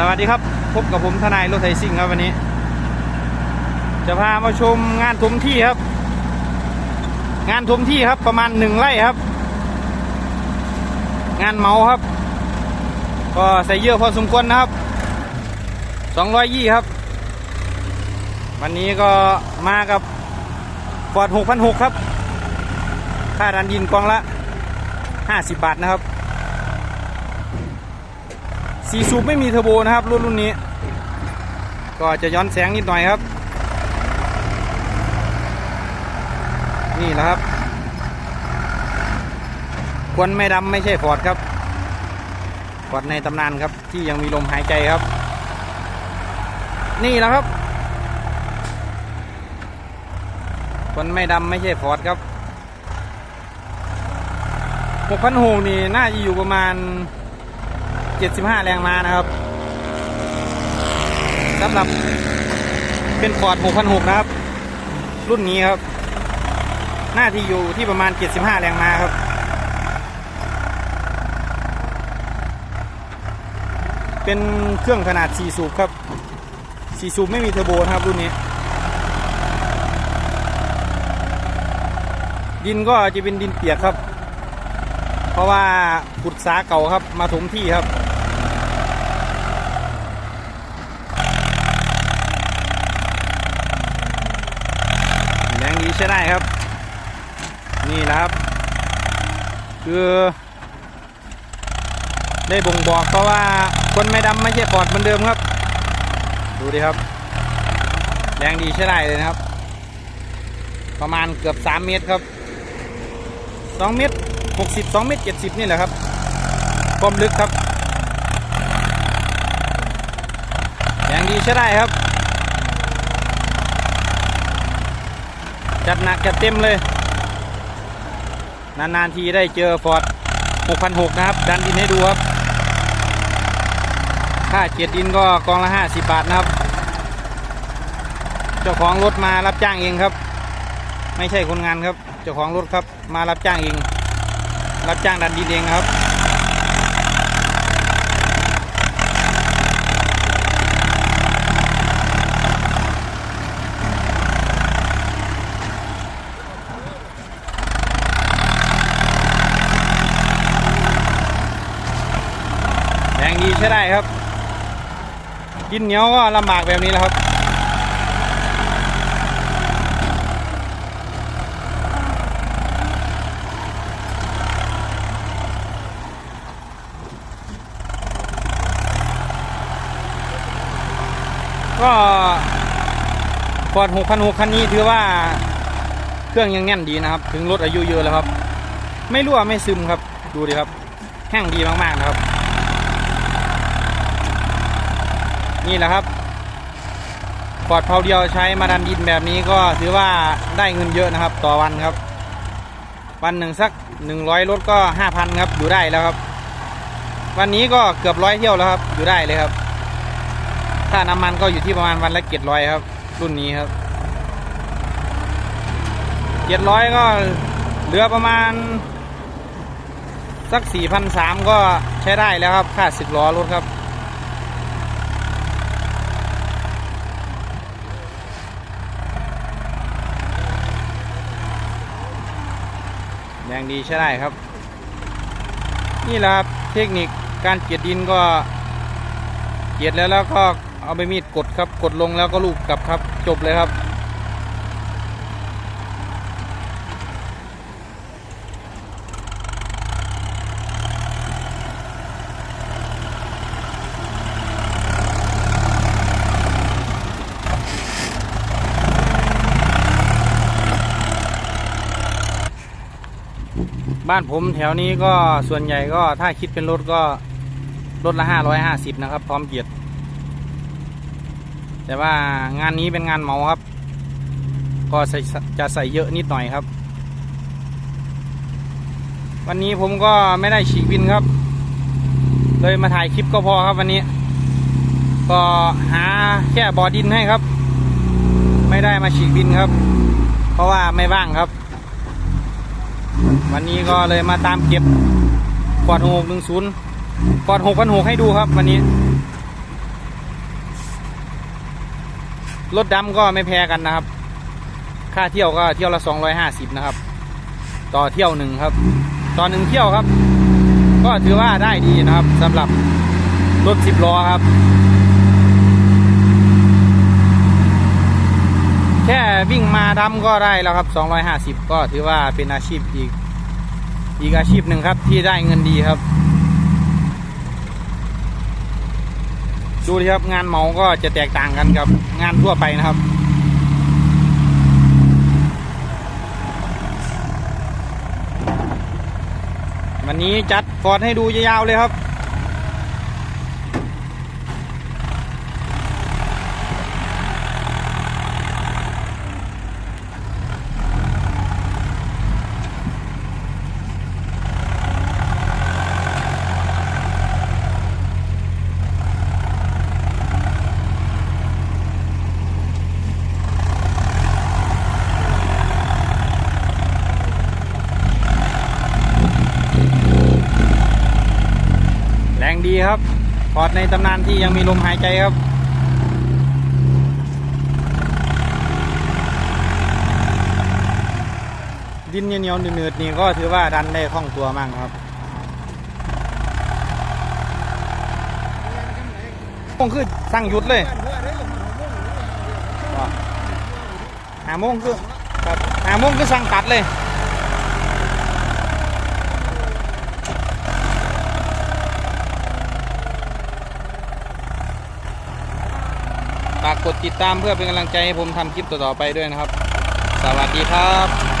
สวัสดีครับ พบกับผมทนายรถไถซิ่งครับวันนี้ จะพามาชมงานถมที่ครับ งานถมที่ครับประมาณหนึ่งไร่ครับ งานเมาครับ ก็ใส่เยอะพอสมควรนะครับสองร้อยยี่ครับ วันนี้ก็มากับฟอร์ดหกพันหกครับ ค่าดันดินกองละห้าสิบบาทนะครับ สีสูบไม่มีเทอร์โบนะครับ รุ่นรุ่นนี้ ก็จะย้อนแสงนิดหน่อยครับ นี่แหละครับควนไม่ดำไม่ใช่ฟอร์ดครับฟอร์ดในตำนานครับ ที่ยังมีลมหายใจครับ นี่แหละครับควนไม่ดำไม่ใช่ฟอร์ดครับหกพันหกนี่น่าจะอยู่ประมาณ 75 แรงม้านะครับสำหรับเป็นฟอร์ด6,600 นะครับ รุ่นนี้ครับ หน้าที่อยู่ที่ประมาณ 75 แรงม้าครับ เป็นเครื่องขนาด 4 สูบครับ 4 สูบไม่มีเทอร์โบนะครับรุ่นนี้ดินก็จะเป็นดินเปียกครับ เพราะว่าขุดสาเก่าครับมาถมที่ครับ แรง ดีใช้ได้ครับ นี่แหละครับ คือได้บ่งบอกเพราะว่าคนไม่ดำไม่ใช่ปอดเหมือนเดิมครับ ดูดิครับ แรงดีใช้ได้เลยนะครับ ประมาณเกือบ 3 เมตรครับ 2 เมตร 60 2 เมตร 70 นี่แหละครับความลึกครับ แรงดีใช้ได้ครับ จัดหนักจัดเต็มเลย นานๆทีได้เจอฟอร์ด6,600นะครับ ดันดินให้ดูครับค่าเกียรดินก็กองละ 50 บาทนะครับ เจ้าของรถมารับจ้างเองครับ ไม่ใช่คนงานครับ เจ้าของรถครับมารับจ้างเอง รับจ้างดันดินเองครับ ใช้ได้ครับ กินเหนียวก็ลำบากแบบนี้แหละครับก็ฟอร์ด6,600คันนี้ถือว่าเครื่องยังแน่นดีนะครับ ถึงรถอายุเยอะแล้วครับ ไม่รั่วไม่ซึมครับ ดูดิครับ แห้งดีมากๆนะครับ นี่แหละครับปอดเผาเดียวใช้มาดันดินแบบนี้ก็ถือว่าได้เงินเยอะนะครับ ต่อวันครับ วันหนึ่งสักหนึ่งร้อยรถก็ห้าพันครับอยู่ได้แล้วครับ วันนี้ก็เกือบร้อยเที่ยวแล้วครับ อยู่ได้เลยครับค่าน้ำมันก็อยู่ที่ประมาณวันละเจ็ดร้อยครับ รุ่นนี้ครับเจ็ดร้อยก็เหลือประมาณ สักสี่พันสามก็ใช้ได้แล้วครับค่าสิบล้อรถครับ แรงดีใช่ได้ครับ นี่แหละครับเทคนิคการเกียดดินก็เกียดแล้วแล้วก็เอาไปมีดกดครับ กดลงแล้วก็ลูกกลับครับ จบเลยครับ บ้านผมแถวนี้ก็ส่วนใหญ่ก็ถ้าคิดเป็นรถก็รถละห้าร้อยห้าสิบนะครับ พร้อมเกียรติแต่ว่างานนี้เป็นงานเมาครับ ก็ใส่จะใส่เยอะนิดหน่อยครับ วันนี้ผมก็ไม่ได้ฉีกวินครับ เลยมาถ่ายคลิปก็พอครับวันนี้ ก็หาแค่บอดินให้ครับ ไม่ได้มาฉีกวินครับ เพราะว่าไม่ว่างครับ วันนี้ก็เลยมาตามเก็บกอดหกหนึ่งศูนย์กอดหกพันหกให้ดูครับ วันนี้รถดำก็ไม่แพ้กันนะครับ ค่าเที่ยวก็เที่ยวละสองร้อยห้าสิบนะครับ ต่อเที่ยวหนึ่งครับ ต่อหนึ่งเที่ยวครับ ก็ถือว่าได้ดีนะครับสำหรับรถสิบล้อครับ แค่วิ่งมาดำก็ได้แล้วครับ 250 ก็ถือว่าเป็นอาชีพอีก อีกอาชีพหนึ่งครับที่ได้เงินดีครับ ดูดิครับงานเหมาก็จะแตกต่างกันกับงานทั่วไปนะครับวันนี้จัดฟอร์ดให้ดูยาวๆเลยครับ ครับฟอร์ดในตำนานที่ยังมีลมหายใจครับ ดินเหนียวๆหนืดๆนี่ก็ถือว่าดันได้คล่องตัวมากครับโมงคือสั่งหยุดเลยหาโมงคือครับหาโมงคือสั่งตัดเลยากกดติดตามเพื่อเป็นกำลังใจให้ผมทำคลิปต่อๆไปด้วยนะครับ สวัสดีครับ